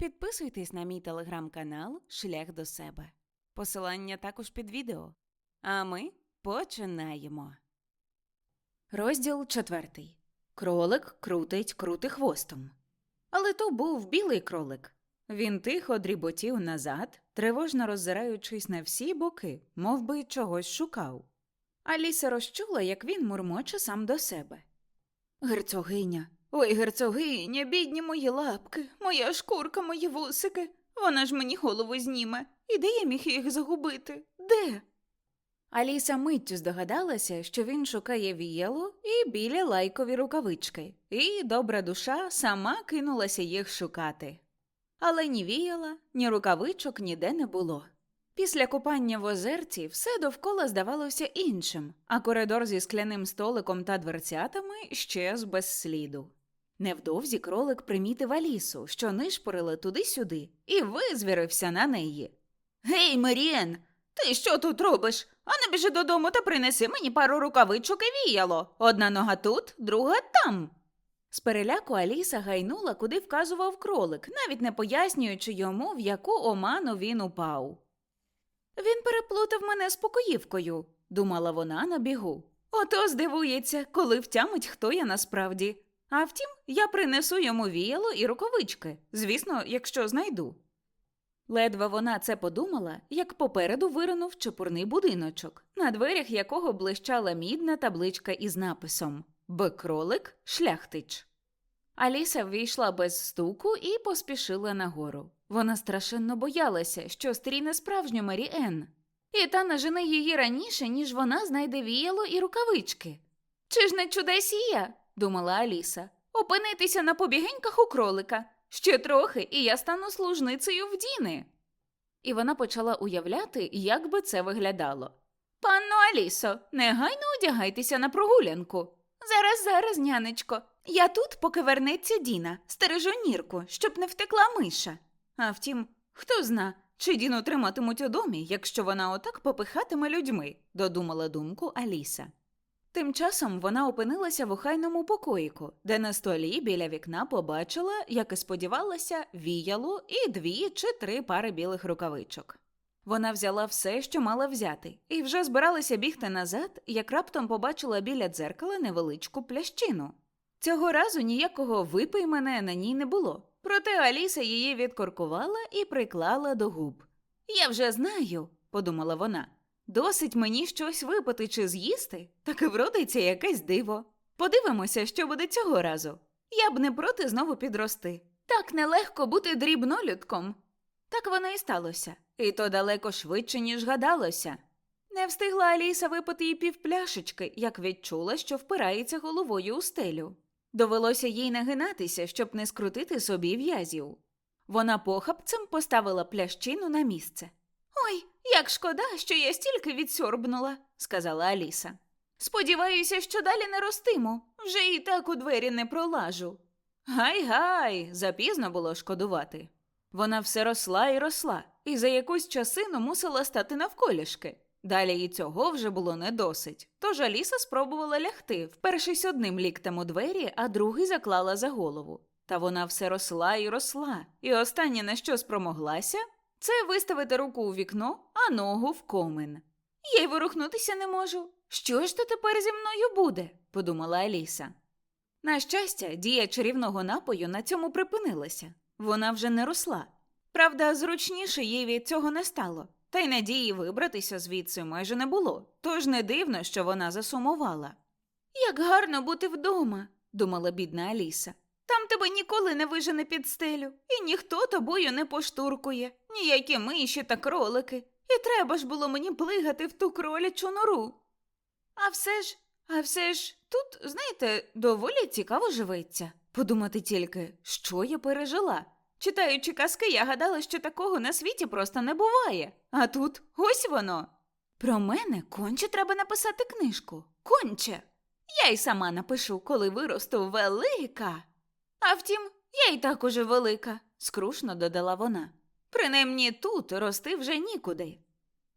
підписуйтесь на мій телеграм-канал Шлях до себе. Посилання також під відео. А ми починаємо. Розділ четвертий. Кролик крутить крути хвостом. Але то був білий кролик. Він тихо дріботів назад, тривожно роззираючись на всі боки, мов би чогось шукав. Аліса розчула, як він мурмоче сам до себе. Герцогиня, ой, герцогиня, бідні мої лапки, моя шкурка, мої вусики. Вона ж мені голову зніме. І де я міг їх загубити? Де? Аліса миттю здогадалася, що він шукає віяло і білі лайкові рукавички, і добра душа сама кинулася їх шукати. Але ні віяла, ні рукавичок ніде не було. Після купання в озерці все довкола здавалося іншим, а коридор зі скляним столиком та дверцятами щез без сліду. Невдовзі кролик примітив Алісу, що нишпорила туди-сюди, і визвірився на неї. Гей, Маріен, ти що тут робиш? Ану біжи додому та принеси мені пару рукавичок і віяло. Одна нога тут, друга там. З переляку Аліса гайнула, куди вказував кролик, навіть не пояснюючи йому, в яку оману він упав. Він переплутав мене з покоївкою, думала вона на бігу. Ото здивується, коли втямить, хто я насправді. А втім, я принесу йому віяло і рукавички, звісно, якщо знайду. Ледве вона це подумала, як попереду виринув чепурний будиночок, на дверях якого блищала мідна табличка із написом Бекролик шляхтич. Аліса ввійшла без стуку і поспішила нагору. Вона страшенно боялася, що стріне справжню Марі Енн. І та нажене її раніше, ніж вона знайде віяло і рукавички. Чи ж не чудесія, думала Аліса, опинитися на побігеньках у кролика. Ще трохи, і я стану служницею в Діни. І вона почала уявляти, як би це виглядало. Панно Алісо, негайно одягайтеся на прогулянку. Зараз, зараз, нянечко. Я тут, поки вернеться Діна, стережу нірку, щоб не втекла миша. А втім, хто зна, чи Діну триматимуть у домі, якщо вона отак попихатиме людьми, додумала думку Аліса. Тим часом вона опинилася в охайному покоїку, де на столі біля вікна побачила, як і сподівалася, віяло і дві чи три пари білих рукавичок. Вона взяла все, що мала взяти, і вже збиралася бігти назад, як раптом побачила біля дзеркала невеличку плящину. Цього разу ніякого випий мене на ній не було, проте Аліса її відкоркувала і приклала до губ. Я вже знаю, подумала вона. Досить мені щось випити чи з'їсти, так і вродиться якесь диво. Подивимося, що буде цього разу. Я б не проти знову підрости. Так нелегко бути дрібнолюдком. Так воно і сталося, і то далеко швидше, ніж гадалося. Не встигла Аліса випити і півпляшечки, як відчула, що впирається головою у стелю. Довелося їй нагинатися, щоб не скрутити собі в'язів. Вона похапцем поставила плящину на місце. Ой, як шкода, що я стільки відсьорбнула, сказала Аліса. Сподіваюся, що далі не ростиму, вже і так у двері не пролажу. Гай гай, запізно було шкодувати. Вона все росла і росла, і за якусь часину мусила стати навколішки. Далі і цього вже було не досить. Тож Аліса спробувала лягти, впершись одним ліктем у двері, а другий заклала за голову. Та вона все росла і росла, і останнє на що спромоглася, це виставити руку у вікно, а ногу в комин. Я й ворухнутися не можу. Що ж то тепер зі мною буде? подумала Аліса. На щастя, дія чарівного напою на цьому припинилася. Вона вже не росла. Правда, зручніше їй від цього не стало, та й надії вибратися звідси майже не було, тож не дивно, що вона засумувала. Як гарно бути вдома, думала бідна Аліса. Тебе ніколи не вижене під стелю, і ніхто тобою не поштуркує, ніякі миші та кролики. І треба ж було мені плигати в ту кролячу нору. А все ж, а все ж, тут, знаєте, доволі цікаво живеться. Подумати тільки, що я пережила. Читаючи казки, я гадала, що такого на світі просто не буває. А тут ось воно. Про мене конче треба написати книжку. Конче. Я й сама напишу, коли виросту велика. А втім, я й так уже велика, скрушно додала вона. Принаймні тут рости вже нікуди.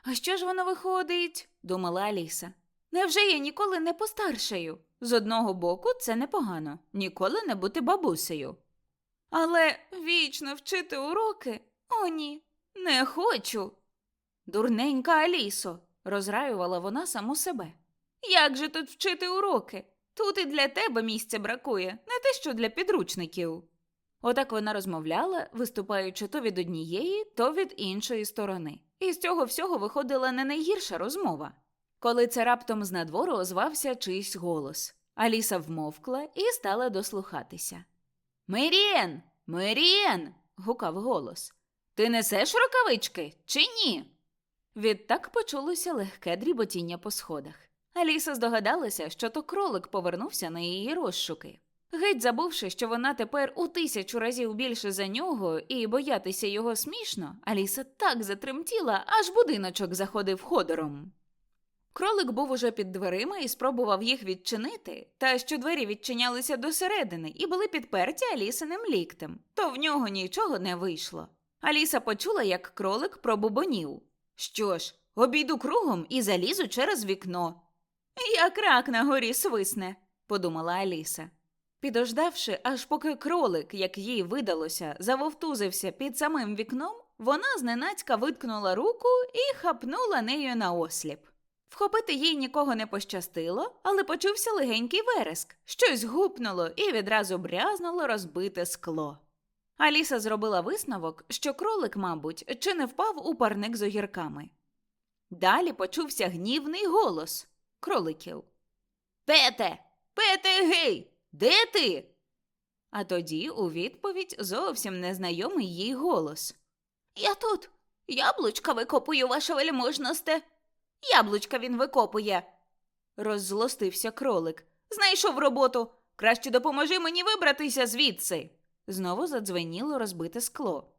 А що ж воно виходить? думала Аліса. Невже я ніколи не постаршаю? З одного боку, це непогано ніколи не бути бабусею. Але вічно вчити уроки? О, ні, не хочу. Дурненька Алісо, розраювала вона саму себе. Як же тут вчити уроки? Тут і для тебе місця бракує, не те що для підручників. Отак вона розмовляла, виступаючи то від однієї, то від іншої сторони. І з цього всього виходила не найгірша розмова. Коли це раптом з надвору озвався чийсь голос. Аліса вмовкла і стала дослухатися. Меріен, Меріен. гукав голос. Ти несеш рукавички чи ні? Відтак почулося легке дріботіння по сходах. Аліса здогадалася, що то кролик повернувся на її розшуки. Геть забувши, що вона тепер у тисячу разів більше за нього, і боятися його смішно, Аліса так затремтіла, аж будиночок заходив ходором. Кролик був уже під дверима і спробував їх відчинити, та що двері відчинялися досередини і були підперті Алісиним ліктем, то в нього нічого не вийшло. Аліса почула, як кролик пробубонів. Що ж, обійду кругом і залізу через вікно. Як рак на горі свисне, подумала Аліса. Підождавши, аж поки кролик, як їй видалося, завовтузився під самим вікном, вона зненацька виткнула руку і хапнула нею на осліп. Вхопити їй нікого не пощастило, але почувся легенький вереск, щось гупнуло і відразу брязнуло розбите скло. Аліса зробила висновок, що кролик, мабуть, чи не впав у парник з огірками. Далі почувся гнівний голос кроликів. Пете, пете, гей, де ти? А тоді у відповідь зовсім незнайомий їй голос. Я тут. Яблучка викопую, ваше вельможносте. Яблучка він викопує. Роззлостився кролик. Знайшов роботу. Краще допоможи мені вибратися звідси. Знову задзвеніло розбите скло.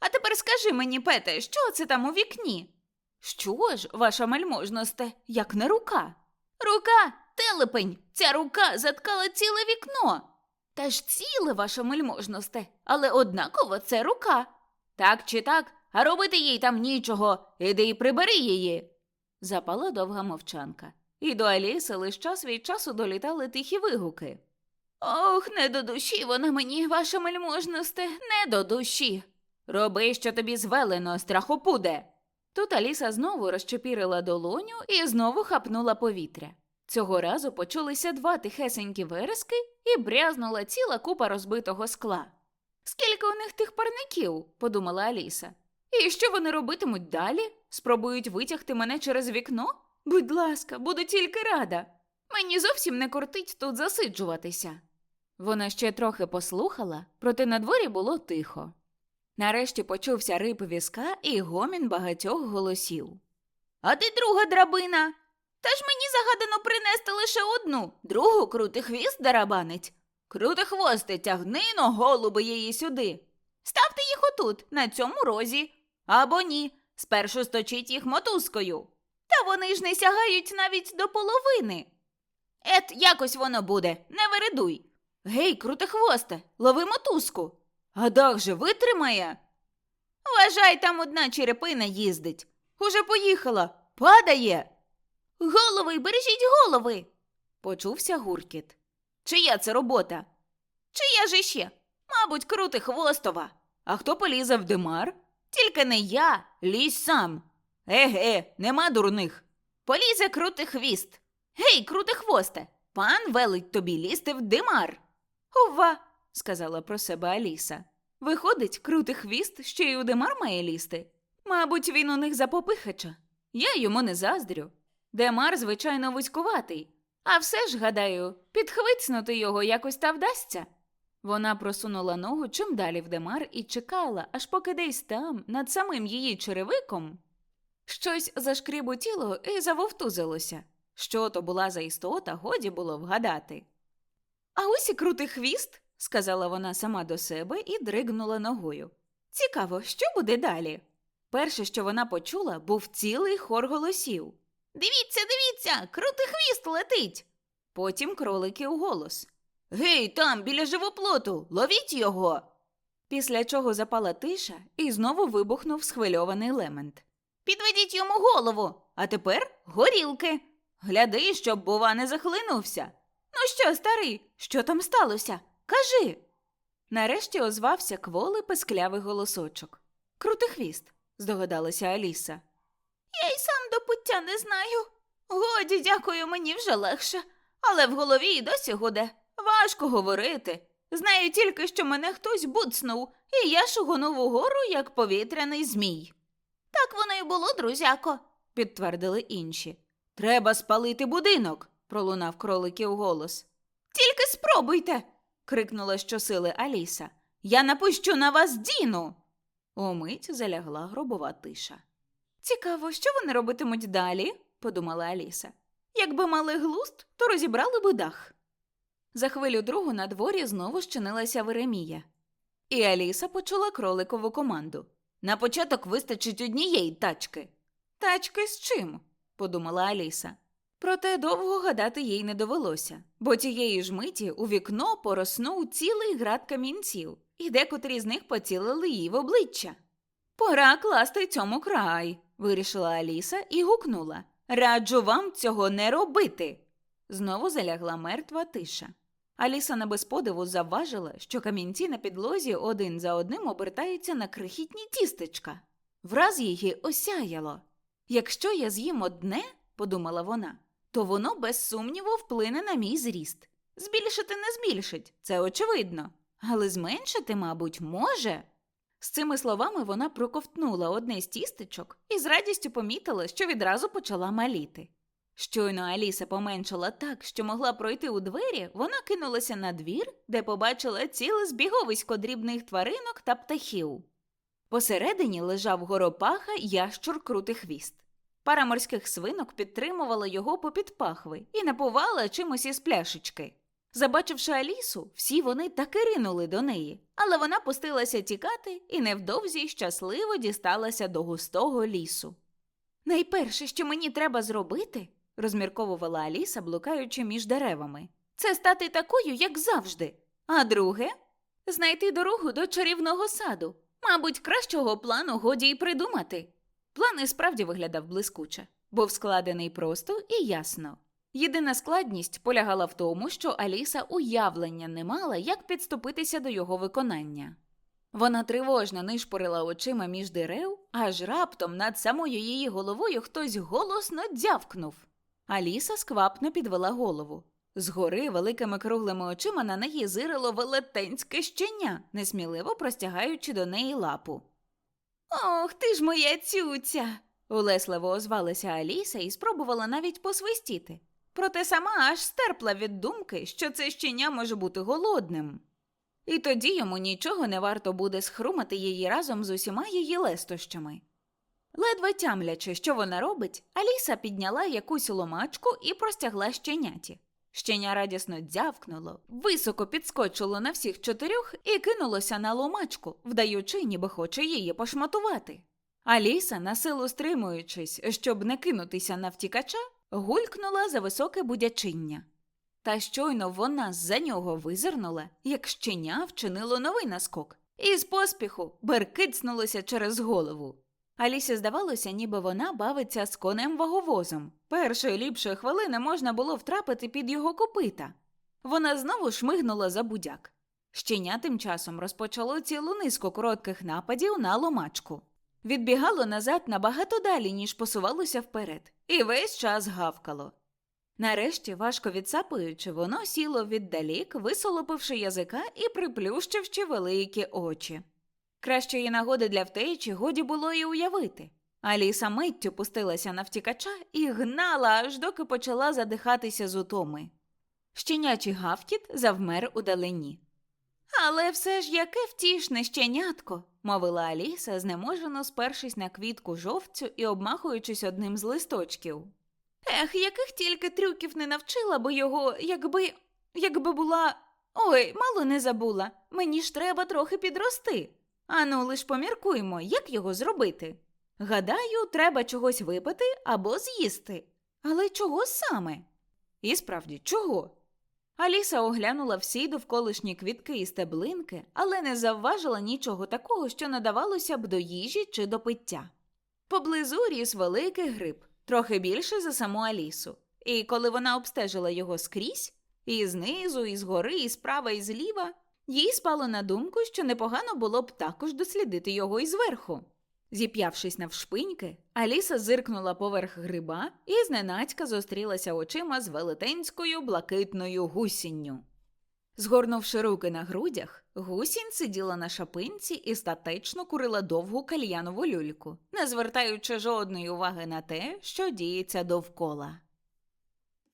А тепер скажи мені, Пете, що це там у вікні? Що ж, ваша мальможносте, як не рука? Рука, телепень, ця рука заткала ціле вікно. Та ж ціле, ваша мальможносте, але однаково це рука. Так чи так, а робити їй там нічого, іди і прибери її. Запала довга мовчанка, і до Аліси лиш час від часу долітали тихі вигуки. Ох, не до душі вона мені, ваша мельможносте, не до душі. Роби, що тобі звелено, страхопуде. Тут Аліса знову розчепірила долоню і знову хапнула повітря. Цього разу почулися два тихесенькі верески і брязнула ціла купа розбитого скла. Скільки у них тих парників, подумала Аліса. І що вони робитимуть далі? Спробують витягти мене через вікно? Будь ласка, буду тільки рада. Мені зовсім не кортить тут засиджуватися. Вона ще трохи послухала, проте на дворі було тихо. Нарешті почувся рип візка і гомін багатьох голосів. А ти друга драбина. Та ж мені загадано принести лише одну, другу крутий хвіст дарабанить. Крути хвости, тягни но голуби її сюди. Ставте їх отут, на цьому розі. Або ні, спершу сточіть їх мотузкою. Та вони ж не сягають навіть до половини. Ет, якось воно буде, не вередуй. Гей, круте хвосте, лови мотузку. А дах же витримає. Вважай, там одна черепина їздить. Уже поїхала, падає. Голови, бережіть голови. Почувся гуркіт. Чия це робота? Чия ж іще? Мабуть, крути хвостова. А хто полізе в димар? Тільки не я, лізь сам. Еге, нема дурних. Полізе крути хвіст. Гей, крути хвосте, пан велить тобі лізти в димар. Ова, сказала про себе Аліса. Виходить, крути хвіст, ще й у димар має лізти. Мабуть, він у них за попихача. Я йому не заздрю. Демар, звичайно, вузькуватий, а все ж, гадаю, підхвицнути його якось та вдасться. Вона просунула ногу чим далі в Демар і чекала, аж поки десь там, над самим її черевиком, щось зашкріботіло і завовтузилося. Що то була за істота, годі було вгадати. А ось і крутий хвіст, сказала вона сама до себе і дригнула ногою. Цікаво, що буде далі? Перше, що вона почула, був цілий хор голосів. Дивіться, дивіться, крутий хвіст летить. Потім кролики у голос. Гей, там, біля живоплоту, ловіть його. Після чого запала тиша і знову вибухнув схвильований лемент. Підведіть йому голову, а тепер горілки. Гляди, щоб, бува, не захлинувся. Ну що, старий, що там сталося? Кажи. Нарешті озвався кволий песклявий голосочок. Крутихвіст, здогадалася Аліса. Я й сам до пуття не знаю. Годі, дякую, мені вже легше, але в голові й досі гуде. Важко говорити. Знаю тільки, що мене хтось буцнув, і я шугонув угору, як повітряний змій. Так воно й було, друзяко, підтвердили інші. Треба спалити будинок, пролунав кроликів голос. Тільки спробуйте. Крикнула щосили Аліса. Я напущу на вас Діну. Умить залягла гробова тиша. Цікаво, що вони робитимуть далі, подумала Аліса. Якби мали глуст, то розібрали би дах. За хвилю другу на дворі знову щинилася Веремія. І Аліса почула кроликову команду. На початок вистачить однієї тачки. Тачки з чим? подумала Аліса. Проте довго гадати їй не довелося, бо тієї ж миті у вікно пороснув цілий град камінців, і декотрі з них поцілили їй в обличчя. Пора класти цьому край, вирішила Аліса і гукнула. Раджу вам цього не робити. Знову залягла мертва тиша. Аліса на безподиву завважила, що камінці на підлозі один за одним обертаються на крихітні тістечка. Враз її осяяло. Якщо я з'їм одне, подумала вона, то воно без сумніву вплине на мій зріст. Збільшити не збільшить, це очевидно, але зменшити, мабуть, може. З цими словами вона проковтнула одне з тістечок і з радістю помітила, що відразу почала маліти. Щойно Аліса поменшала так, що могла пройти у двері, вона кинулася на двір, де побачила ціле збіговисько дрібних тваринок та птахів. Посередині лежав горопаха ящур крутий хвіст. Пара морських свинок підтримувала його попід пахви і напувала чимось із пляшечки. Забачивши Алісу, всі вони таки ринули до неї, але вона пустилася тікати і невдовзі щасливо дісталася до густого лісу. Найперше, що мені треба зробити, розмірковувала Аліса, блукаючи між деревами, це стати такою, як завжди. А друге знайти дорогу до чарівного саду. Мабуть, кращого плану годі й придумати. План і справді виглядав блискуче, був складений просто і ясно. Єдина складність полягала в тому, що Аліса уявлення не мала, як підступитися до його виконання. Вона тривожно нишпорила очима між дерев, аж раптом над самою її головою хтось голосно дзявкнув. Аліса сквапно підвела голову. Згори великими круглими очима на неї зирило велетенське щеня, несміливо простягаючи до неї лапу. Ох, ти ж моя цюця. улесливо озвалася Аліса і спробувала навіть посвистіти. Проте сама аж стерпла від думки, що це щеня може бути голодним. І тоді йому нічого не варто буде схрумати її разом з усіма її лестощами. Ледве тямлячи, що вона робить, Аліса підняла якусь ломачку і простягла щеняті. Щеня радісно дзявкнуло, високо підскочило на всіх чотирьох і кинулося на ломачку, вдаючи, ніби хоче її пошматувати. Аліса, насилу стримуючись, щоб не кинутися на втікача, гулькнула за високе будячиння. Та щойно вона з-за нього визирнула, як щеня вчинило новий наскок, і з поспіху беркицнулося через голову. Алісі здавалося, ніби вона бавиться з конем ваговозом. Першої ліпшої хвилини можна було втрапити під його копита. Вона знову шмигнула за будяк. Щеня тим часом розпочало цілу низку коротких нападів на ломачку. Відбігало назад набагато далі, ніж посувалося вперед, і весь час гавкало. Нарешті, важко відсапуючи, воно сіло віддалік, висолопивши язика і приплющивши великі очі. Кращої нагоди для втечі годі було і уявити. Аліса миттю пустилася на втікача і гнала, аж доки почала задихатися з утоми. Щенячий гавкіт завмер у далині. Але все ж яке втішне щенятко, мовила Аліса, знеможено спершись на квітку жовцю і обмахуючись одним з листочків. Ех, яких тільки трюків не навчила би його, якби. якби була Ой, мало не забула. Мені ж треба трохи підрости. Ану, лиш поміркуймо, як його зробити. Гадаю, треба чогось випити або з'їсти. Але чого саме? І справді, чого? Аліса оглянула всі довколишні квітки і стеблинки, але не завважила нічого такого, що надавалося б до їжі чи до пиття. Поблизу ріс великий гриб, трохи більше за саму Алісу. І коли вона обстежила його скрізь, і знизу, і згори, і справа, і зліва, їй спало на думку, що непогано було б також дослідити його і зверху. Зіп'явшись навшпиньки, Аліса зиркнула поверх гриба і зненацька зустрілася очима з велетенською блакитною гусінню. Згорнувши руки на грудях, гусінь сиділа на шапинці і статечно курила довгу кальянову люльку, не звертаючи жодної уваги на те, що діється довкола.